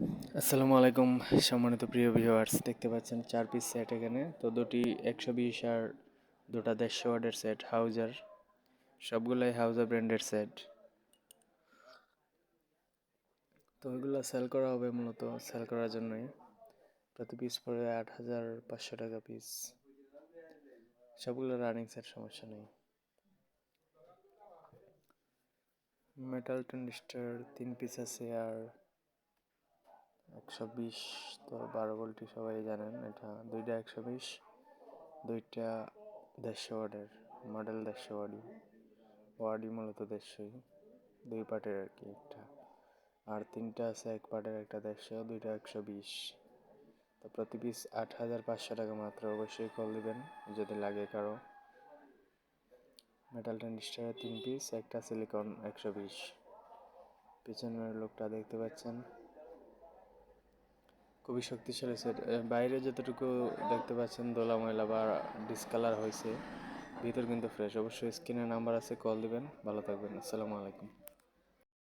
আসসালামু আলাইকুম, সম্মানিত প্রিয় ভিউয়ার্স দেখতে পাচ্ছেন চার পিস সেট এখানে। তো দুটি একশো বিশ আর দুটা দেড়শো ওয়ার্ডের সেট হাউজার সবগুলাই হাউজার ব্র্যান্ডের সেট তো ওইগুলো সেল করা হবে মূলত সেল করার জন্যই। প্রতি পিস পড়বে আট হাজার পাঁচশো টাকা পিস সবগুলো রানিং সেট সমস্যা নেই। মেটাল টেন্ডিস্টার তিন পিস আছে আর একশো বিশ, তো বারো ভোল্টই সবাই জানেন, এটা দুইটা একশো বিশ, দুইটা দেড়শো ওয়ার্ডের, মডেল দেড়শো ওয়ার্ডই। ওয়ার্ডই মূলত দেড়শোই, দুই পার্টের আর কি একটা। আর তিনটা আছে এক পার্টের একটা দেড়শো, দুইটা একশো বিশ। তো প্রতি পিস আট হাজার পাঁচশো টাকা মাত্র, অবশ্যই কল দিবেন, যদি লাগে কারও। মেটাল টেন্ডিস্টারের তিন পিস, একটা সিলিকন একশো বিশ। পিছনের লোকটা দেখতে পাচ্ছেন। খুবই শক্তিশালী সেট বাইরে যতটুকু দেখতে পাচ্ছেন, দোলা ময়লা বা ডিসকালার হয়েছে ভিতর কিন্তু ফ্রেশ অবশ্যই স্ক্রিনে নাম্বার আছে কল দিবেন। ভালো থাকবেন। আসসালামু আলাইকুম।